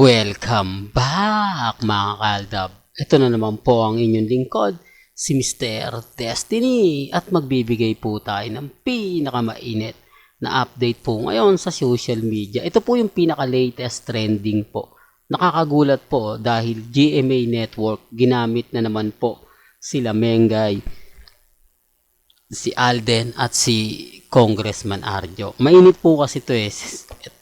Welcome back mga kaldab. Ito na naman po ang inyong lingkod, si Mr. Destiny at magbibigay po tayo ng pinakamainit na update po ngayon sa social media. Ito po yung pinaka-latest trending po. Nakakagulat po dahil GMA Network ginamit na naman po sila Mengay, si Alden at si Congressman Arjo. Mainit po kasi to eh.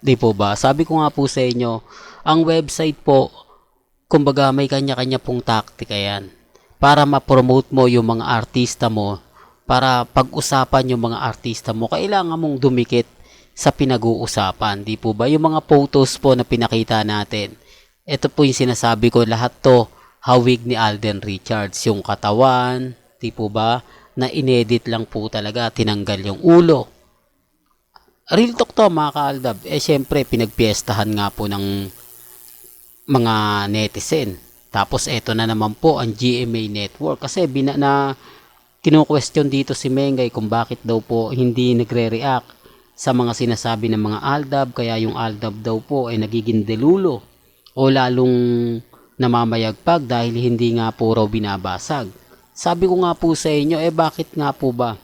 Di po ba? Sabi ko nga po sa inyo, ang website po, kumbaga may kanya-kanya pong taktika yan. Para ma-promote mo yung mga artista mo, para pag-usapan yung mga artista mo, kailangan mong dumikit sa pinag-uusapan. Di po ba? Yung mga photos po na pinakita natin, ito po yung sinasabi ko, lahat to hawig ni Alden Richards. Yung katawan, di po ba? Na inedit lang po talaga, tinanggal yung ulo. Real talk to mga kaaldab. Eh syempre pinagpiestahan nga po ng mga netizen. Tapos eto na naman po ang GMA network kasi bina na kino-question dito si Mengay kung bakit daw po hindi nagre-react sa mga sinasabi ng mga aldab kaya yung aldab daw po ay nagiging delulo o lalong namamayagpag dahil hindi nga po raw binabasag. Sabi ko nga po sa inyo, eh bakit nga po ba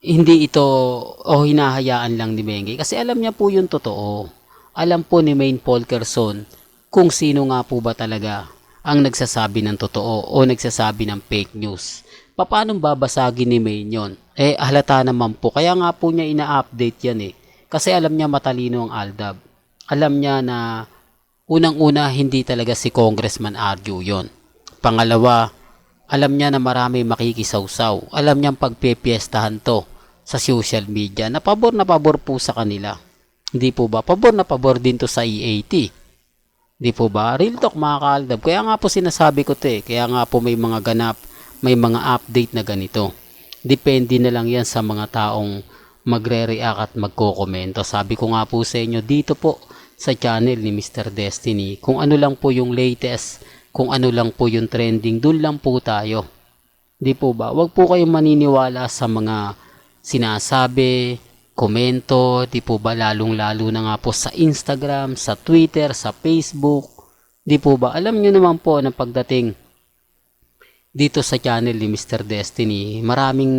hindi ito o hinahayaan lang ni Mengay? Kasi alam niya po yung totoo. Alam po ni Maine Polkerson kung sino nga po ba talaga ang nagsasabi ng totoo o nagsasabi ng fake news. Paano babasagin ni Maine yon? Eh, halata naman po. Kaya nga po niya ina-update yan eh. Kasi alam niya matalino ang Aldab. Alam niya na unang-una hindi talaga si Congressman Argue yon. Pangalawa, alam niya na marami makikisawsaw. Alam niyang pagpepiestahan to sa social media na pabor na pabor po sa kanila. Hindi po ba? Pabor na pabor din to sa EAT. Hindi po ba? Real talk mga kaaldab. Kaya nga po sinasabi ko to eh. Kaya nga po may mga ganap, may mga update na ganito. Depende na lang yan sa mga taong magre-react at magko-komento. Sabi ko nga po sa inyo dito po sa channel ni Mr. Destiny kung ano lang po yung latest, kung ano lang po yung trending, dun lang po tayo. Di po ba? Huwag po kayong maniniwala sa mga sinasabi, komento, di po ba lalong-lalo na nga po sa Instagram, sa Twitter, sa Facebook. Di po ba? Alam nyo naman po na pagdating dito sa channel ni Mr. Destiny, maraming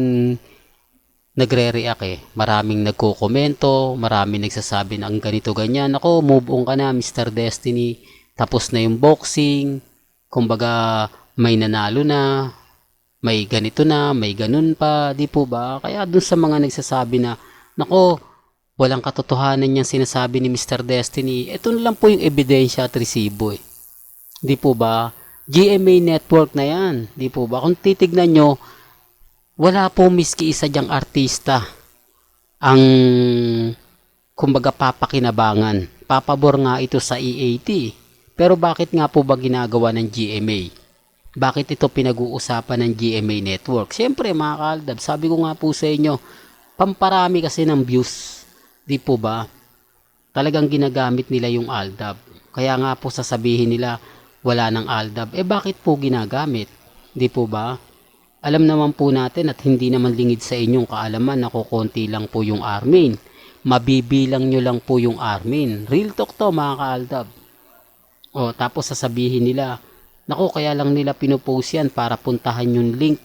nagre-react eh. Maraming nagko-komento, maraming nagsasabi na ang ganito ganyan. Ako, move on ka na Mr. Destiny. Tapos na yung boxing. Kumbaga, may nanalo na. May ganito na, may ganun pa. Di po ba? Kaya dun sa mga nagsasabi na, nako, walang katotohanan yung sinasabi ni Mr. Destiny. Ito na lang po yung ebidensya at resibo eh. Di po ba? GMA network na yan. Di po ba? Kung titignan nyo, wala po miski isa diyang artista ang kumbaga papakinabangan. Papabor nga ito sa EAT. Pero bakit nga po ba ginagawa ng GMA? Bakit ito pinag-uusapan ng GMA Network? Siyempre mga kaldab, sabi ko nga po sa inyo, pamparami kasi ng views. Di po ba? Talagang ginagamit nila yung Aldab. Kaya nga po sasabihin nila, wala ng Aldab. Eh bakit po ginagamit? Di po ba? Alam naman po natin at hindi naman lingid sa inyong kaalaman na kukunti lang po yung Armin. Mabibilang nyo lang po yung Armin. Real talk to mga kaaldab. O tapos sasabihin nila, nako kaya lang nila pinupost yan para puntahan yung link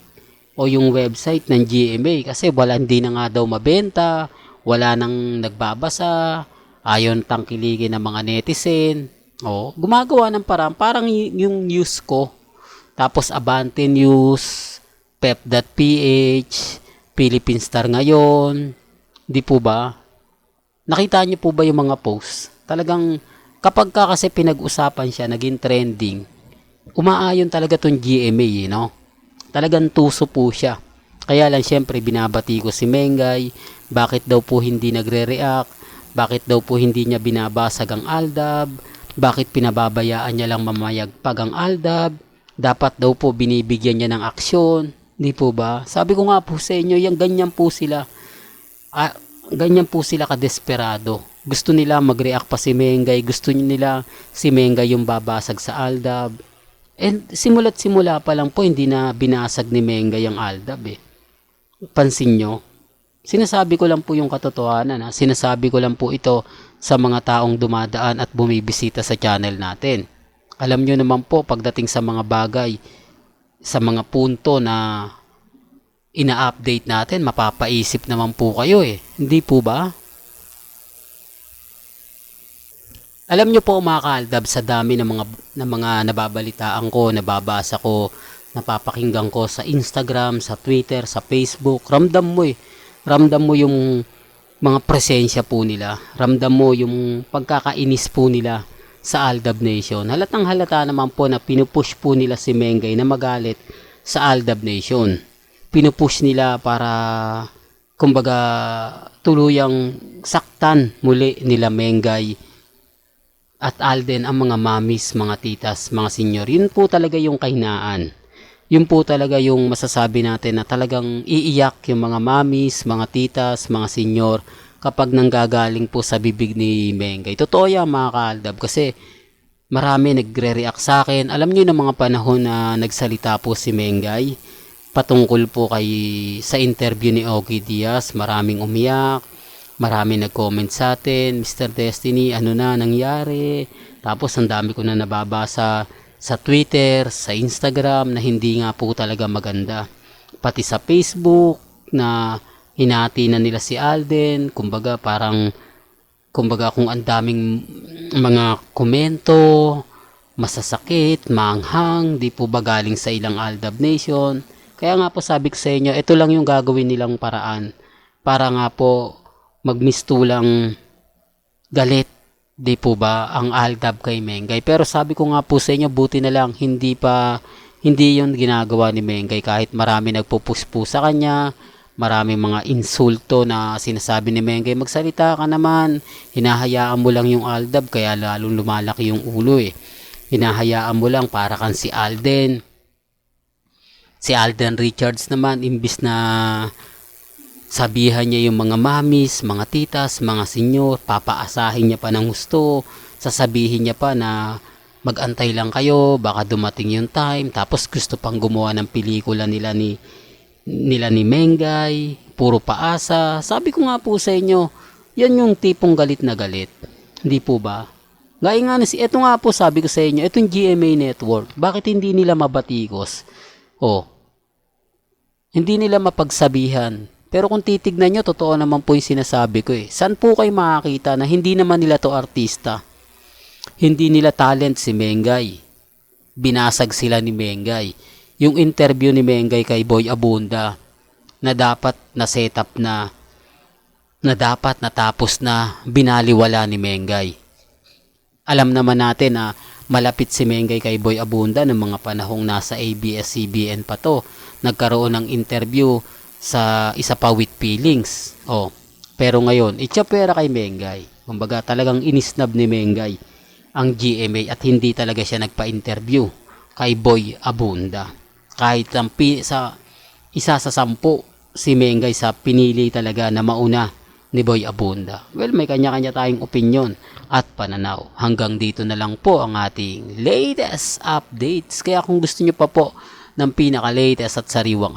o yung website ng GMA kasi wala hindi na nga daw mabenta, wala nang nagbabasa, ayon tangkiligin ng mga netizen. O, gumagawa ng parang parang yung news ko. Tapos Abante News, pep.ph, Philippine Star ngayon. Di po ba? Nakita niyo po ba yung mga posts? Talagang kapag ka kasi pinag-usapan siya, naging trending, umaayon talaga tong GMA, eh, no? Talagang tuso po siya. Kaya lang syempre binabati ko si Mengay, bakit daw po hindi nagre-react, bakit daw po hindi niya binabasag ang Aldab, bakit pinababayaan niya lang mamayagpag ang Aldab, dapat daw po binibigyan niya ng aksyon, di po ba? Sabi ko nga po sa inyo, yung ganyan po sila, ah, ganyan po sila kadesperado. Gusto nila mag-react pa si Mengay, gusto nila si Mengay yung babasag sa Aldab. And simula't simula pa lang po, hindi na binasag ni Mengay ang Aldab eh. Pansin nyo? Sinasabi ko lang po yung katotohanan. Ha? Sinasabi ko lang po ito sa mga taong dumadaan at bumibisita sa channel natin. Alam nyo naman po pagdating sa mga bagay, sa mga punto na ina-update natin, mapapaisip naman po kayo eh. Hindi po ba? Alam nyo po mga kaaldab sa dami ng mga, ng mga nababalitaan ko, nababasa ko, napapakinggan ko sa Instagram, sa Twitter, sa Facebook. Ramdam mo eh. Ramdam mo yung mga presensya po nila. Ramdam mo yung pagkakainis po nila sa Aldab Nation. Halatang halata naman po na pinupush po nila si Mengay na magalit sa Aldab Nation. Pinupush nila para kumbaga tuluyang saktan muli nila Mengay at Alden ang mga mamis, mga titas, mga senyor. Yun po talaga yung kahinaan. Yun po talaga yung masasabi natin na talagang iiyak yung mga mamis, mga titas, mga senyor kapag nanggagaling po sa bibig ni Mengay. Totoo yan mga kaaldab kasi marami nagre-react sa akin. Alam niyo ng mga panahon na nagsalita po si Mengay patungkol po kay sa interview ni Ogie Diaz, maraming umiyak, marami nag-comment sa atin, Mr. Destiny, ano na nangyari? Tapos ang dami ko na nababasa sa Twitter, sa Instagram na hindi nga po talaga maganda. Pati sa Facebook na hinati na nila si Alden, kumbaga parang kumbaga kung ang daming mga komento, masasakit, maanghang, di po ba galing sa ilang Aldab Nation. Kaya nga po sabi ko sa inyo, ito lang yung gagawin nilang paraan para nga po magmistulang galit di po ba ang Aldab kay Mengay? Pero sabi ko nga po sa inyo buti na lang hindi pa hindi yon ginagawa ni Mengay. Kahit marami nagpupus po sa kanya marami mga insulto na sinasabi ni Mengay magsalita ka naman. Hinahayaan mo lang yung Aldab kaya lalong lumalaki yung ulo eh. Hinahayaan mo lang para kan si Alden. Si Alden Richards naman imbis na Sabihan niya yung mga mamis, mga titas, mga senyor, papaasahin niya pa ng gusto, sasabihin niya pa na magantay lang kayo, baka dumating yung time, tapos gusto pang gumawa ng pelikula nila ni nila ni Mengay, puro paasa. Sabi ko nga po sa inyo, yan yung tipong galit na galit. Hindi po ba? Gaya nga na si, eto nga po sabi ko sa inyo, itong GMA Network, bakit hindi nila mabatikos? Oh, hindi nila mapagsabihan pero kung titignan nyo, totoo naman po yung sinasabi ko eh. Saan po kayo makakita na hindi naman nila to artista? Hindi nila talent si Mengay. Binasag sila ni Mengay. Yung interview ni Mengay kay Boy Abunda na dapat na setup na na dapat natapos na binaliwala ni Mengay. Alam naman natin na malapit si Mengay kay Boy Abunda ng mga panahong nasa ABS-CBN pa to. Nagkaroon ng interview sa isa pa with feelings. Oh. Pero ngayon, pera kay Mengay. Kumbaga talagang inisnab ni Mengay ang GMA at hindi talaga siya nagpa-interview kay Boy Abunda. Kahit ang pi- sa isa sa sampu si Mengay sa pinili talaga na mauna ni Boy Abunda. Well, may kanya-kanya tayong opinion at pananaw. Hanggang dito na lang po ang ating latest updates. Kaya kung gusto nyo pa po ng pinaka-latest at sariwang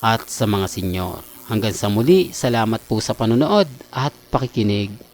at sa mga senyor. Hanggang sa muli, salamat po sa panonood at pakikinig.